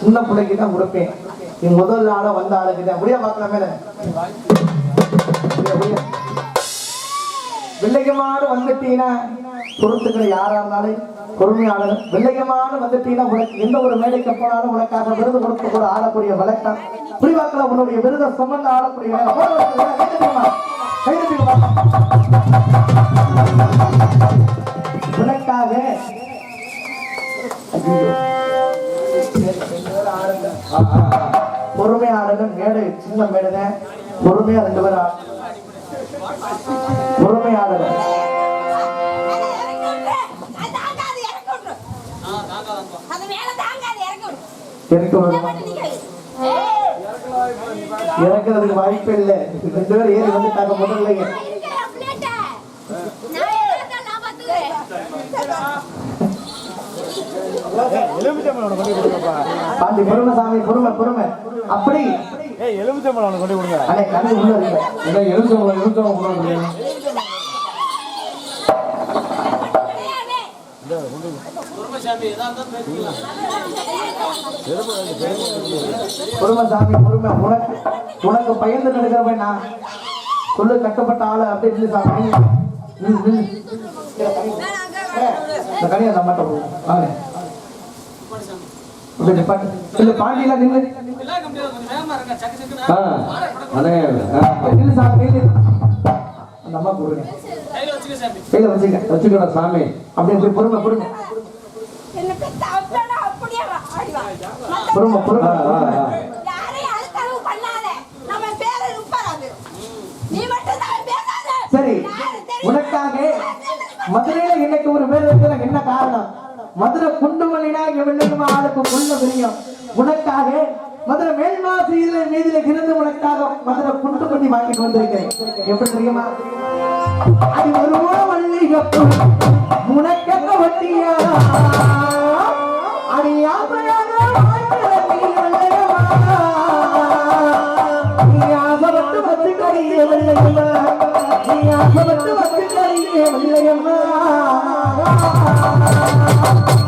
சின்ன பிள்ளைக்கு தான் கொடுப்பேன். நீ முதல் ஆள வந்த ஆளுக்கு தான். முடியா பார்க்கலாமே வெள்ளையமான வந்துட்டீங்கன்னா பொறுத்துக்கிற யாரா இருந்தாலும் பொறுமையாளர். வெள்ளையமான வந்துட்டீங்கன்னா உனக்கு எந்த ஒரு மேடைக்கு போனாலும் உனக்காக விருது கொடுத்து கூட ஆடக்கூடிய வழக்கம். புரிவாக்கல உன்னுடைய விருதை சுமந்து ஆடக்கூடிய உனக்காக பொறுமையா ஆடுங்க மேடை சின்ன மேடை பொறுமையா ரெண்டு பேரும் பொறுமையா எனக்கு இறக்குறதுக்கு வாய்ப்பு இல்லை. ரெண்டு பேரும் ஏறி வந்துட்டாங்க முதல்லைங்க நான் பொறுமை சாமி பொறுமை பொறுமை. அப்படி. ஏய் எலுமிச்சம்பழம் கொண்டு கொடுங்க அடே கண்ணு உள்ள இருக்கு. எலுமிச்சம்பழம் எலுமிச்சம்பழம் கொண்டு கொடுங்க ஏய், பொறுமை உனக்கு உனக்கு பயந்து நடக்கிறவன் நான். சொல்லு கட்டப்பட்ட ஆளு அப்படி சாமி. கனியை அந்த அம்மாட்ட கொடு. வாங்க. பாண்டியெல்லாம் நில்லு. ஆ நில்லு. அந்த அம்மா கொடுங்க. கையில வச்சுக்க வச்சுக்கடா சாமி. அப்படி அப்படி பொறுமை பொறுமை. பொறுமை ஆ. மதுரை குண்டுமலினா இங்க ஆளுக்கு கொள்ள தெரியும் உனக்காக மதுரை மேல்மாசியில மீதில இருந்து உனக்காக மதுரை குண்டு குண்டுமல்லி வாங்கிட்டு வந்திருக்கேன் எப்படி தெரியுமா? அது ஒரு மல்லிகப்பு? உனக்கெங்க வட்டியா? அடி ஆசையாக வாழ்க்கையில நீ ஆசைப்பட்டு வந்து கடியே வெள்ளையம்மா நீ ஆசைப்பட்டு வந்து கடியே வெள்ளையம்மா ஆ, ஆ,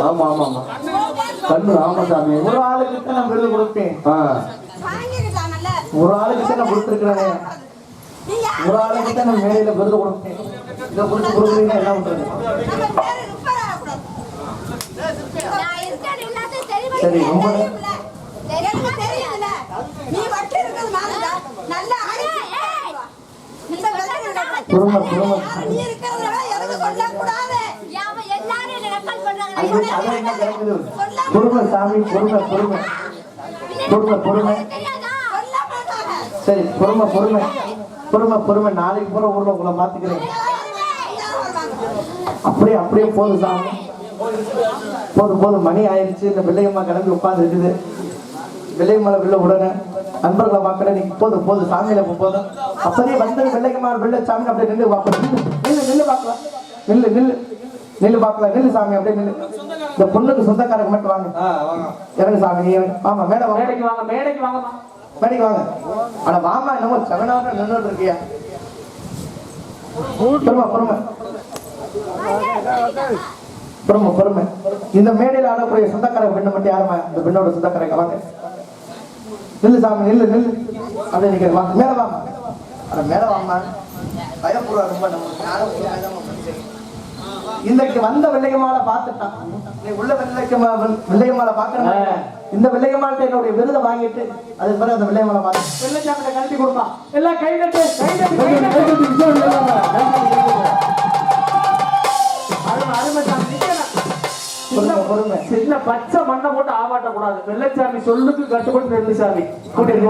ஆமா ஆமா ஆமா கண்ணு ஆமா சாமி ஒரு ஆளுக்கு நான் விருது கொடுப்பேன்? ஒரு ஆளுக்கு நான் கொடுத்துருக்கிறேன்? ஒரு ஆளுக்கு நான் மேடையில விருது கொடுப்பேன் இதை கொடுத்து கொடுக்குறீங்க என்ன பண்றது? சரி, ரொம்ப- தெரியுமில்ல? எனக்கு தெரியுதுல்ல? நீ மட்டும் இருக்கிறது மாதிரிடா. நல்லா அடிச்சு இந்த விளையாட்டு நடக்கும். பொறுமை பொறுமை யாரும் நீ இருக்கிறதுனால எனக்கு சொல்லக்கூடாது. அது அது என்ன கிடைக்குது பொறுமை சாமி பொறுமை பொறுமை. பொறுமை பொறுமை. சரி பொறுமை பொறுமை. பொறுமை பொறுமை. நாளைக்கு பூரா ஊர்ல உங்களை மாத்திக்கிறேன். அப்படியே அப்படியே போதும் சாமி. போதும் போதும் மணி ஆயிடுச்சு இந்த வெள்ளையம்மா கிளம்பி உட்கார்ந்து இருக்குது. வெள்ளையம்மால வெளில உடனே நண்பர்களை பார்க்கல. நீங்க போதும் போதும் சாமியில போதும் அப்பதே வந்து வெள்ளையம்மா வெள்ளை சாமி அப்படியே நின்று பார்ப்போம் நில்லு நில்லு நில்லு பார்க்கலாம் நில்லு நில்லு நில்லு பார்க்கலாம் நில்லு சாமி அப்படியே நில்லு. இந்த பொண்ணுக்கு சொந்தக்காரங்க மட்டும் வாங்க. வாங்க. இறங்கு சாமி. ஆமா மேடம் வாங்க மேடைக்கு வாங்க மேடைக்கு வாங்கம்மா. மேடைக்கு வாங்க. ஆனா வாமா என்னமோ செவனாக நின்று இருக்கியா? பொறுமை பொறுமை. பொறுமை பொறுமை. இந்த மேடையில் ஆடக்கூடிய சொந்தக்கார பெண்ணை மட்டும் யாருமா இந்த பெண்ணோட சொந்தக்காரங்க வாங்க. நில்லு சாமி நில்லு நில்லு. அப்படியே நிக்கிற வாங்க மேல வாமா அட மேல வாமா பயப்படுறா ரொம்ப. இன்றைக்கு வந்த வெள்ளையமாலை பார்த்துட்டான். நீ உள்ள வெள்ளையமா வெள்ளையமாலை பார்க்கறேன் இந்த வெள்ளையமாலை என்னுடைய விருதை வாங்கிட்டு அதுக்கு பிறகு அந்த வெள்ளையமாலை பார்த்து வெள்ளச்சாமிட்ட கழட்டி கொடுப்பா. எல்லாம் கை தட்டு கை. பொறுமை சின்ன பச்சை மண்ணை போட்டு ஆவாட்ட கூடாது வெள்ளச்சாமி சொல்லுக்கு கட்டுப்பட்டு நெல்லு சாமி. கூட்டிட்டு